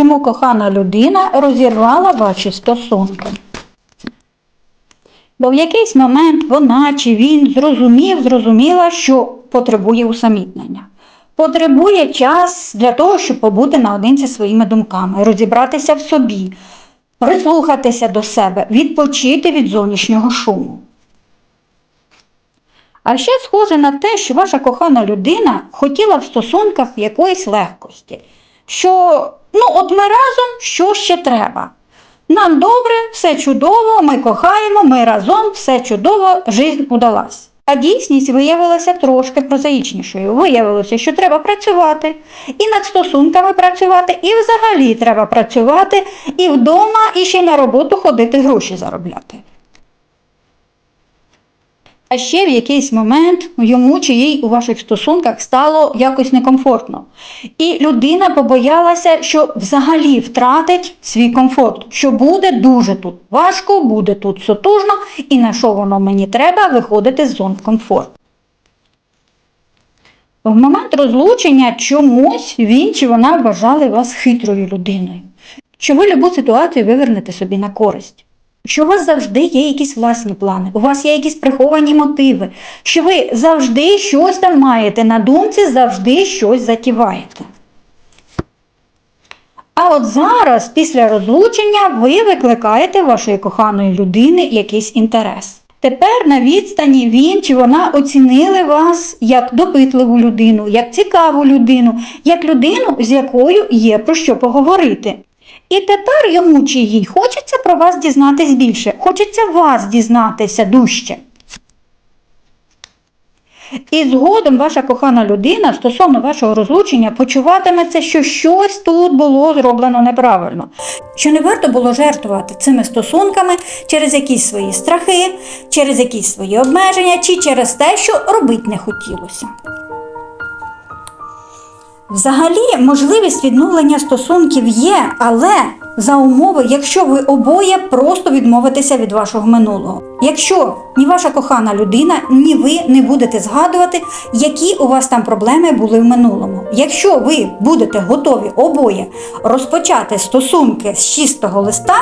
Чому кохана людина розірвала ваші стосунки? Бо в якийсь момент вона чи він зрозумів, зрозуміла, що потребує усамітнення. Потребує час для того, щоб побути наодинці своїми думками, розібратися в собі, прислухатися до себе, відпочити від зовнішнього шуму. А ще схоже на те, що ваша кохана людина хотіла в стосунках якоїсь легкості. Що, ну, от ми разом, що ще треба? Нам добре, все чудово, ми кохаємо, ми разом, все чудово, жизнь удалась. А дійсність виявилася трошки прозаїчнішою. Виявилося, що треба працювати, і над стосунками працювати, і взагалі треба працювати, і вдома, і ще на роботу ходити гроші заробляти. А ще в якийсь момент йому чи їй у ваших стосунках стало якось некомфортно. І людина побоялася, що взагалі втратить свій комфорт, що буде дуже тут важко, буде тут сотужно, і на що воно мені треба виходити з зон комфорту. В момент розлучення чомусь він чи вона вважали вас хитрою людиною, що ви любу ситуацію вивернете собі на користь. Що у вас завжди є якісь власні плани, у вас є якісь приховані мотиви, що ви завжди щось там маєте на думці, завжди щось затіваєте. А от зараз, після розлучення, ви викликаєте вашої коханої людини якийсь інтерес. Тепер на відстані він чи вона оцінили вас як допитливу людину, як цікаву людину, як людину, з якою є про що поговорити. І тепер йому чи їй хочеться про вас дізнатись більше, хочеться вас дізнатися дужче. І згодом ваша кохана людина стосовно вашого розлучення почуватиметься, що щось тут було зроблено неправильно, що не варто було жертвувати цими стосунками через якісь свої страхи, через якісь свої обмеження чи через те, що робити не хотілося. Взагалі, можливість відновлення стосунків є, але за умови, якщо ви обоє просто відмовитеся від вашого минулого. Якщо ні ваша кохана людина, ні ви не будете згадувати, які у вас там проблеми були в минулому. Якщо ви будете готові обоє розпочати стосунки з чистого листа,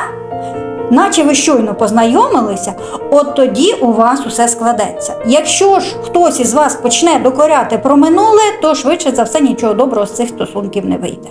наче ви щойно познайомилися, от тоді у вас усе складеться. Якщо ж хтось із вас почне докоряти про минуле, то швидше за все нічого доброго з цих стосунків не вийде.